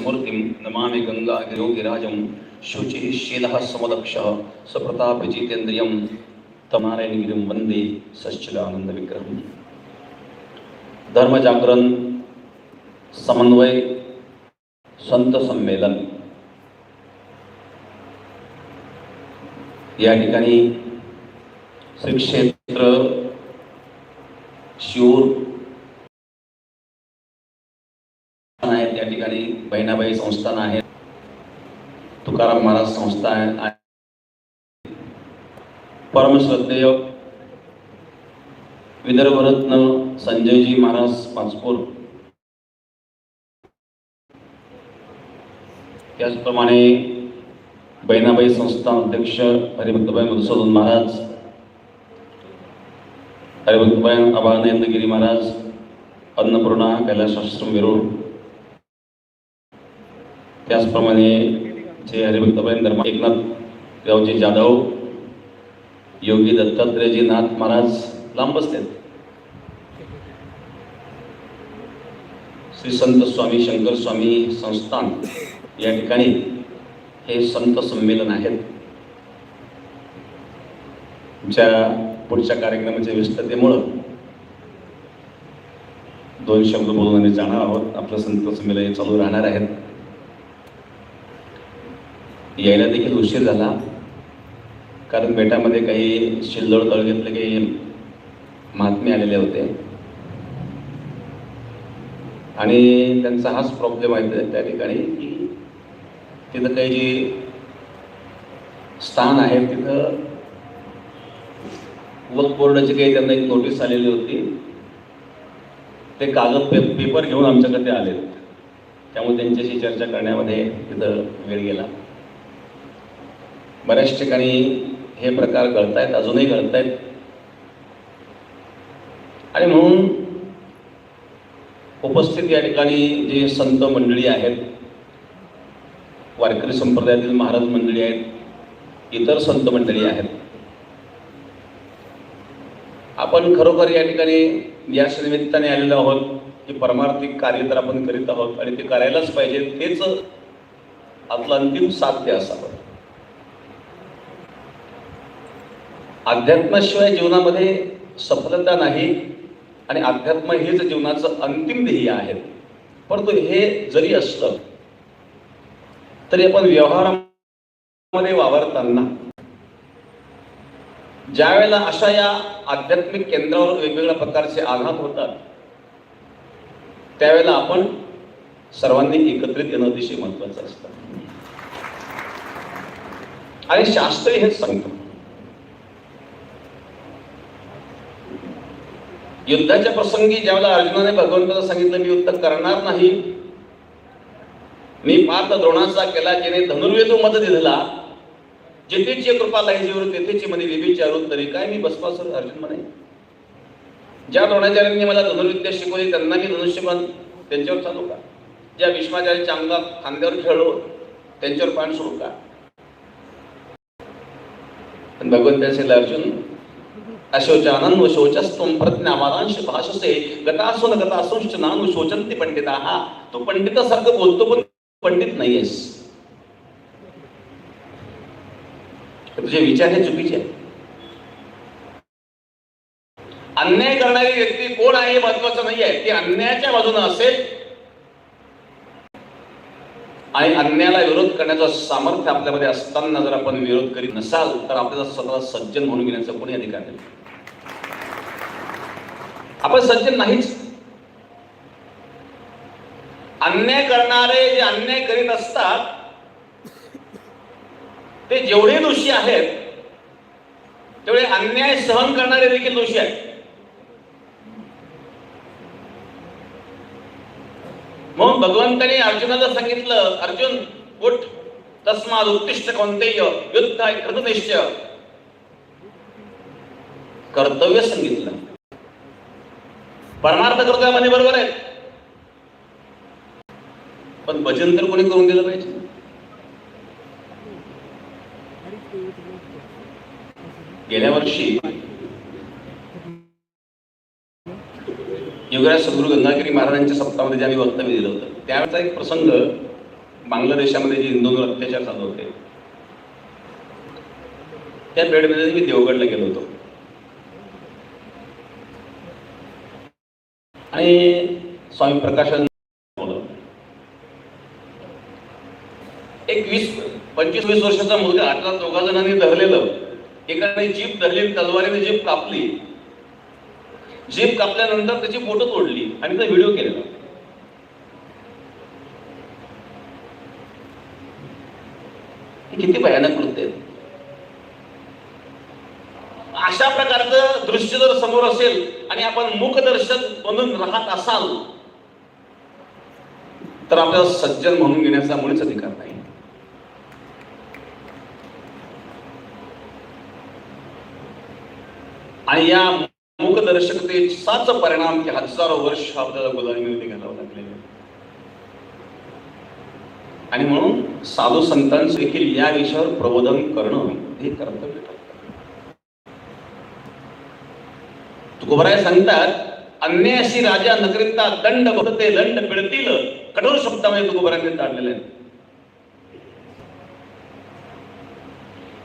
समूर्तिं नमामि गङ्गागिरोगिराजं शुचिः शीलः समदक्षः सप्रतापजितेन्द्रियं तमारायणगिरिं वन्दे सच्चिदानन्दविग्रहम्। धर्मजागरण समन्वय संत संमेलन या ठिकाणी श्री क्षेत्र शिवूर आहेत या ठिकाणी बहिणाबाई संस्थान आहे. तुकाराम महाराज संस्था आहे. परमश्रद्धेय विदर्भरत्न संजयजी महाराज पाचपूर. त्याचप्रमाणे बहिणाबाई संस्थान अध्यक्ष हरिभक्तबाई मधुसूदन महाराज हरिभक्तबाई अभानंदगिरी महाराज अन्नपूर्णा कैलाशाश्रम वेरूळ त्याचप्रमाणे जे हरिभक्तबाई धर्म एकनाथ रावजी जाधव योगी दत्तात्रयजी नाथ महाराज लांब असतात श्री संत स्वामी शंकर स्वामी संस्थान या ठिकाणी हे संत संमेलन आहेत. आमच्या पुढच्या कार्यक्रमाच्या व्यस्ततेमुळं दोन शब्द बोलून आम्ही जाणार आहोत. आपलं संत संमेलन हे चालू राहणार आहेत. यायला देखील उशीर झाला. कारण बेटामध्ये काही शिल्लोड तालुक्यातले काही महात्मे आलेले होते. आणि त्यांचा हाच प्रॉब्लेम आहे त्या ठिकाणी. की तिथं काही जे स्थान आहे तिथं वक्फ बोर्डाची काही त्यांना एक नोटीस आलेली होती. ते कागद पे पेपर घेऊन आमच्याकडे ते आले त्यामुळे त्यांच्याशी चर्चा करण्यामध्ये तिथं वेळ गेला. बऱ्याच ठिकाणी हे प्रकार घडतायत अजूनही घडतायत. आणि म्हणून उपस्थित या ठिकाणी जे संत मंडळी आहेत वारकरी संप्रदायातील महाराज मंडळी आहेत इतर संत मंडळी आहेत आपण खरोखर या ठिकाणी या निमित्ताने आलेलो आहोत की परमार्थिक कार्य तर आपण करीत आहोत आणि ते करायलाच पाहिजे तेच आपलं अंतिम साध्य असावं. अध्यात्माशिवाय जीवनामध्ये सफलता नाही आणि अध्यात्म हेच जीवनाचं अंतिम ध्येय आहे. परंतु हे जरी असलं तरी आपण व्यवहारामध्ये वावरताना ज्या वेळेला अशा या आध्यात्मिक केंद्रावर वेगवेगळ्या प्रकारचे आघात होतात त्यावेळेला आपण सर्वांनी एकत्रित येणं अतिशय महत्वाचं असतं. आणि शास्त्री हेच सांगतो. युद्धाच्या प्रसंगी ज्यावेळेला अर्जुनाने भगवंताला सांगितलं मी युद्ध करणार नाही. मी पार्थ द्रोणाचा केला ज्याने धनुर्वेदू मत दिला जिथेची कृपा लाईजीवर तेथेची म्हणे विचारू तरी. काय मी बसपासर अर्जुन म्हणे? ज्या द्रोणाचार्यांनी मला धनुर्विद्या शिकवली त्यांना मी धनुष्यबाण त्यांच्यावर चालू का? ज्या भीष्माचार्याच्या अंगात खांद्यावर खेळलो त्यांच्यावर पाण सोडू का? पण भगवंत असेल अर्जुन अशोचानन व शोचस्तम प्रज्ञावारांश भाषसे। गतासून गतासूंश नानु शोचंती पंडिता हा तू पंडितासारखं बोलतो पण पंडित नाहीयेस तुझे विचार हे चुकीचे अन्याय करणारी व्यक्ती कोण आहे हे महत्वाचं नाही आहे. ती अन्यायाच्या बाजूने असेल. आणि अन्यायाला विरोध करण्याचं सामर्थ्य आपल्यामध्ये असताना जर आपण विरोध करीत नसाल तर आपल्याला स्वतःला सज्जन म्हणून घेण्याचा कोणी अधिकार नाही. आपण सज्जन नाहीच. अन्याय करणारे जे अन्याय करीत असतात ते जेवढे दोषी आहेत तेवढे अन्याय सहन करणारे देखील दोषी आहेत. म्हणून भगवंताने अर्जुनाला सांगितलं अर्जुन उठ. तस्माद उत्तिष्ठ कोणतेय युद्ध कृतनिश्चय कर्तव्य सांगितलं. परमार्थ करतोय म्हणे बरोबर आहे. पण भजन तर कोणी करून दिलं पाहिजे? गेल्या वर्षी युगराज सद्गुरू गंगागिरी महाराजांच्या सप्तामध्ये जे आम्ही वक्तव्य दिलं होतं त्यावेळेचा एक प्रसंग बांगलादेशामध्ये जे हिंदूंवर अत्याचार चालू होते त्या पिरियडमध्ये मी देवगडला गेलो होतो. आणि स्वामी प्रकाशन एक वीस पंचवीस वीस वर्षाचा मुलगा आता चौघा जणांनी धरलेलं. एकाने जीप धरली तलवारीने जीप कापली. जीप कापल्यानंतर त्याची बोट तोडली आणि त्याचा व्हिडिओ केलेला. किती भयानक कृत्य आहे. अशा प्रकारचं दृश्य जर समोर असेल आणि आपण मुखदर्शक म्हणून राहत असाल तर आपल्याला सज्जन म्हणून घेण्याचा मुळीच अधिकार नाही. आणि या मुखदर्शकतेचाच परिणाम की हजारो वर्ष आपल्याला गुलामीमध्ये घालावं लागलेले आणि म्हणून साधू संतांचं देखील या विषयावर प्रबोधन करणं हे कर्तव्य तुकोबराय सांगतात अन्याशी राजा नकरिता दंड बघते दंड मिळतील. कठोर शब्दामध्ये तुकोबरांनी काढलेले आहेत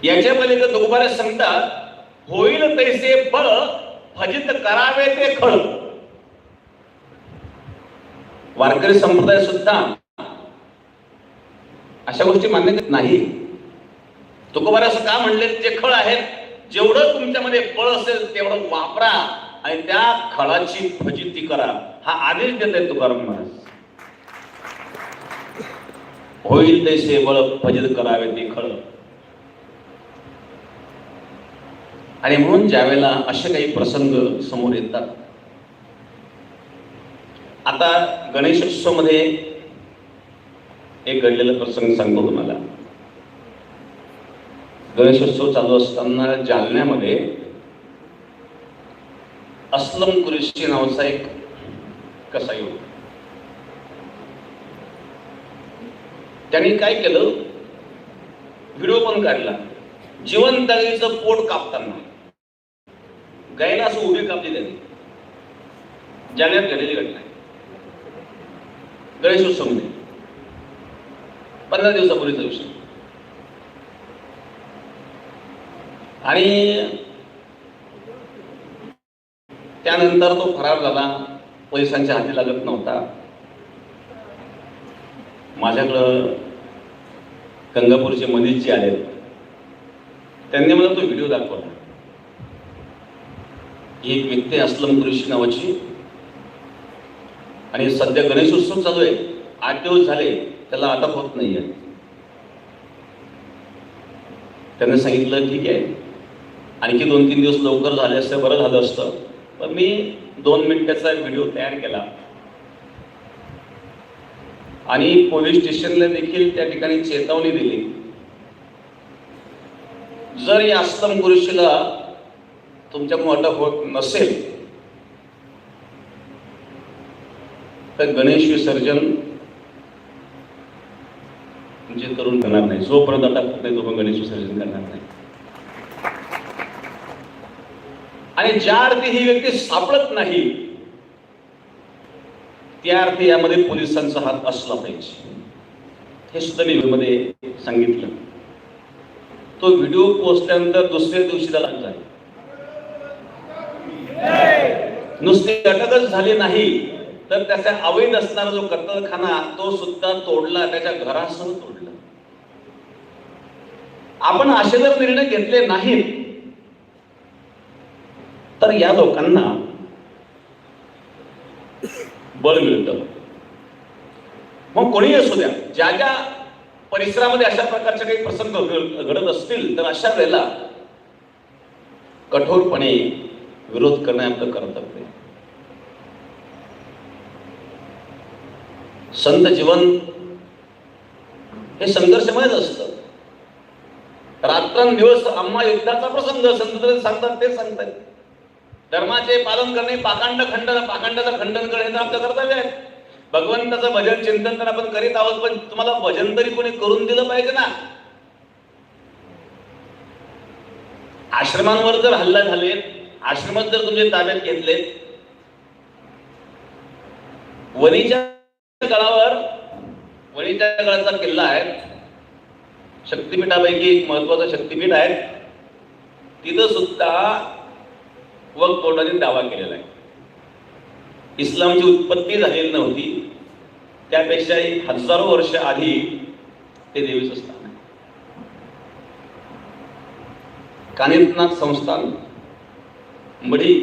याच्या पलीकडे तुकोबराय सांगतात होईल तैसे बळ भजित करावे ते खळ. वारकरी संप्रदाय सुद्धा अशा गोष्टी मान्य नाही. तुकोबारा असं का म्हणले जे खळ आहेत जेवढं तुमच्यामध्ये बळ असेल तेवढं वापरा. आणि त्या खळाची फजिती करा. हा आदेश देत आहे तुकाराम महाराज. होईल तैसे बळ फजित करावे ते खळ. आणि म्हणून ज्यावेळेला असे काही प्रसंग समोर येतात आता गणेशोत्सवमध्ये एक घडलेला प्रसंग सांगतो तुम्हाला. गणेशोत्सव चालू असताना जालन्यामध्ये अस्लम कुरेशी नावाचा एक कसाई होता त्यांनी काय केलं? व्हिडिओ पण काढला. जिवंत पोट कापताना. गायला असं उभी कापली त्यांनी. जाण्यात घडलेली घटना गणेशोत्सवमध्ये. पंधरा दिवसापूर्वीचा विषय. आणि त्यानंतर तो फरार झाला. पैशांच्या हाती लागत नव्हता. माझ्याकडं गंगापूरचे मनीषजी आले त्यांनी मला तो व्हिडिओ दाखवला. ही एक व्यक्ती असलम कुरेशी नावाची. आणि सध्या गणेशोत्सव चालू आहे. आठ दिवस झाले त्याला अटक होत नाहीये. त्यांनी सांगितलं ठीक आहे. आणखी दोन तीन दिवस लवकर झाले असते बरं झालं असतं. पण मी दोन मिनिटाचा व्हिडिओ तयार केला. आणि पोलीस स्टेशनला देखील त्या ठिकाणी चेतावणी दिली. जर या असलम गुरुशीला तुमच्याकडून अटक होत नसेल तर गणेश विसर्जन म्हणजे करून करणार नाही जोपर्यंत अटक होत नाही तोपर्यंत गणेश विसर्जन करणार नाही. आणि ज्या अर्थी ही व्यक्ती सापडत नाही त्या अर्थी यामध्ये पोलिसांचा हात असला पाहिजे. हे सुद्धा मी मध्ये सांगितलं. तो व्हिडिओ पोचल्यानंतर दुसऱ्या दिवशी त्याला अटक झाली नुसती अटकच झाली नाही तर त्याचा अवैध असणारा जो कत्तलखाना तो सुद्धा तोडला त्याच्या घरासह तोडला. आपण असे जर निर्णय घेतले नाहीत तर या लोकांना बळ मिळतं. मग कोणी असू द्या ज्या ज्या परिसरामध्ये अशा प्रकारचे काही प्रसंग घड- घडत असतील तर अशा वेळेला कठोरपणे विरोध करणे आपलं कर्तव्य संत जीवन हे संघर्षमयच असतं. रात्रंदिवस आम्हा युद्धाचा प्रसंग संत सांगतात ते सांगतात धर्माचे पालन करणे पाखंड खंडन पाखंडाचं खंडन करणे तर आपलं कर्तव्य आहे. भगवंताचं भजन चिंतन तर आपण करीत आहोत पण तुम्हाला भजन तरी कोणी करून दिलं पाहिजे ना? आश्रमांवर जर हल्ला झाले आश्रमात जर तुमचे ताब्यात घेतले वणीच्या काळावर वणीच्या गडाचा किल्ला आहे. शक्तिपीठापैकी एक महत्वाचं शक्तिपीठ आहे. तिथं सुद्धा व बोर्डाने दावा केलेला आहे. इस्लामची उत्पत्ती झालेली नव्हती. त्यापेक्षाही हजारो वर्ष आधी ते देवीचं स्थान आहे. संस्थान मढी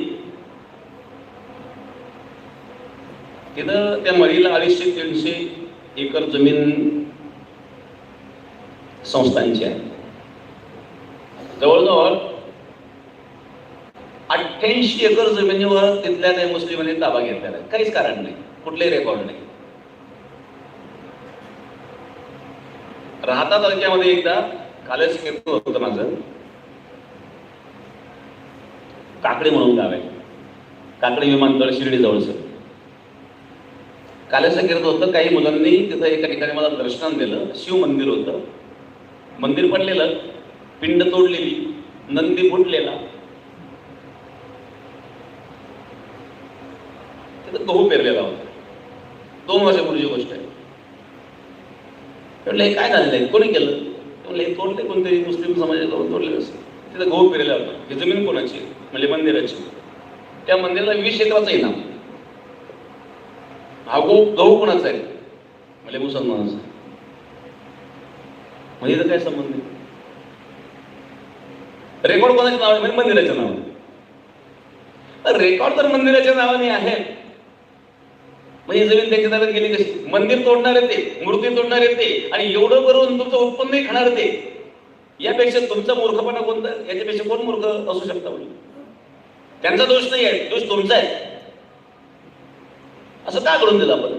तिथं त्या मढीला अडीचशे तीनशे एकर जमीन संस्थांची आहे. जवळजवळ अठ्ठ्याऐंशी एकर जमिनीवर तिथल्या त्या मुस्लिमांनी ताबा घेतलेला आहे. काहीच कारण नाही. कुठलेही रेकॉर्ड नाही. राहता तालुक्यामध्ये एकदा कालच कीर्तन होतं माझं. काकडे म्हणून गाव आहे. काकडे विमानतळ शिर्डी कालच काल्याचं होतं. काही मुलांनी तिथं एका ठिकाणी मला दर्शन दिलं शिव मंदिर होतं. मंदिर पडलेलं. पिंड तोडलेली. नंदी फुटलेला. तर गहू पेरलेला होता. दोन वर्षापूर्वीची गोष्ट आहे. म्हटलं हे काय झालेलं आहे? कोणी केलं? म्हणलं हे तोडले कोणतरी मुस्लिम समाजात जाऊन तोडले असेल तिथं गहू पेरलेला होता. ही जमीन कोणाची? म्हणजे मंदिराची. त्या मंदिराला वीस एकराचा इनाम. हा गहू गहू कोणाचा आहे? म्हणजे मुसलमानाचा. म्हणजे काय संबंध आहे? रेकॉर्ड कोणाच्या नावाने? म्हणजे मंदिराच्या नावाने. रेकॉर्ड तर मंदिराच्या नावाने आहे. म्हणजे जमीन त्यांच्या ताब्यात गेली कशी? मंदिर तोडणार ते मूर्ती तोडणार ते आणि एवढं करून तुमचं उत्पन्नही खाणार ते. यापेक्षा तुमचा मूर्खपणा कोणता? याच्यापेक्षा कोण मूर्ख असू शकता म्हणजे त्यांचा दोष नाही आहे दोष तुमचा आहे. असं का करून दिलं आपण?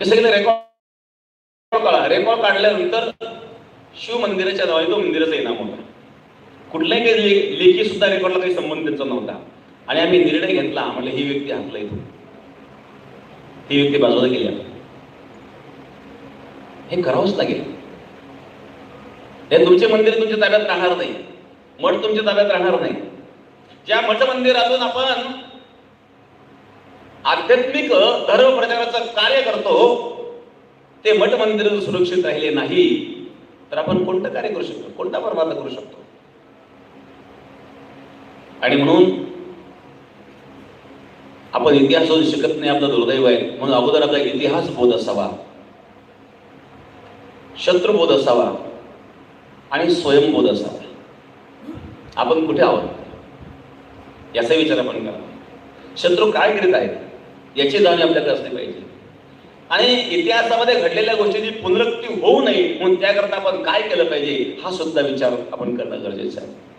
हे सगळं रेकॉर्ड काढा. रेकॉर्ड काढल्यानंतर शिव मंदिराच्या नावाने तो मंदिराचा इनाम होता. कुठल्याही काही लेखी सुद्धा रेकॉर्डला काही संबंध त्यांचा नव्हता. आणि आम्ही निर्णय घेतला म्हटलं ही व्यक्ती हाकला इथून ही व्यक्ती बाजूला गेली हे करावंच लागेल हे तुमचे मंदिर तुमच्या ताब्यात राहणार नाही. मठ तुमच्या ताब्यात राहणार नाही. ज्या मठ मंदिरातून आपण आध्यात्मिक धर्म प्रचाराचं कार्य करतो ते मठ मंदिर सुरक्षित राहिले नाही तर आपण कोणतं कार्य करू शकतो? कोणता परमार्थ करू शकतो? आणि म्हणून आपण इतिहास शोधू शकत नाही आपलं दुर्दैव आहे. म्हणून अगोदर आपला इतिहास बोध असावा. शत्रुबोध असावा. आणि स्वयंबोध असावा. आपण कुठे आहोत? याचा विचार आपण करा. शत्रू काय करीत आहेत? याची जाणीव आपल्याकडे असली पाहिजे. आणि इतिहासामध्ये घडलेल्या गोष्टींची पुनरुक्ती होऊ नये म्हणून त्याकरता आपण काय केलं पाहिजे? हा सुद्धा विचार आपण करणं गरजेचं आहे.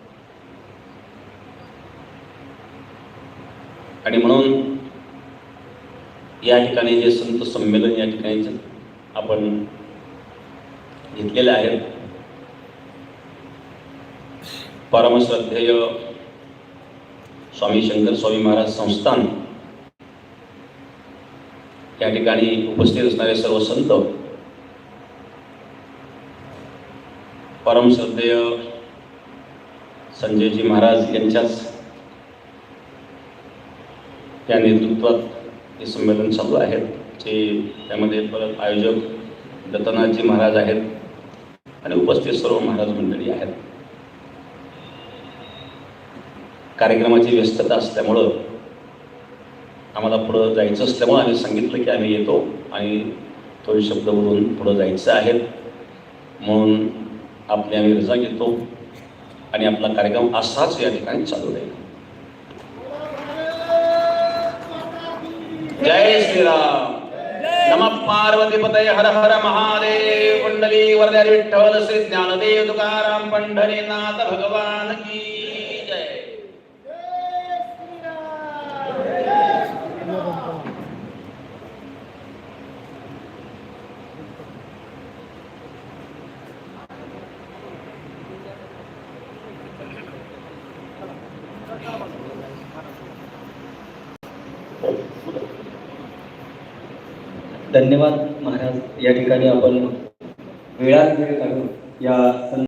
आणि म्हणून या ठिकाणी जे संत संमेलन या ठिकाणी आपण घेतलेले आहेत परमश्रद्धेय स्वामी शंकर स्वामी महाराज संस्थान या ठिकाणी उपस्थित असणारे सर्व संत परमश्रद्धेय संजयजी महाराज यांच्याच या नेतृत्वात हे संमेलन चालू आहे. जे त्यामध्ये परत आयोजक दत्तनाथजी महाराज आहेत आणि उपस्थित सर्व महाराज मंडळी आहेत. कार्यक्रमाची व्यस्तता असल्यामुळं आम्हाला पुढं जायचं असल्यामुळं आम्ही सांगितलं की आम्ही येतो आणि थोडे शब्द बोलून पुढं जायचं आहे. म्हणून आपली आम्ही रजा घेतो आणि आपला कार्यक्रम असाच या ठिकाणी चालू राहील. जय श्रीराम. नम पार्वती पतय हर हर महादेव कुंडली वरदारी विठ्ठल श्री ज्ञानदेव तुकाराम पंढरीनाथ भगवान की जय. धन्यवाद महाराज. या ठिकाणी आपण वेळात वेळ काढून या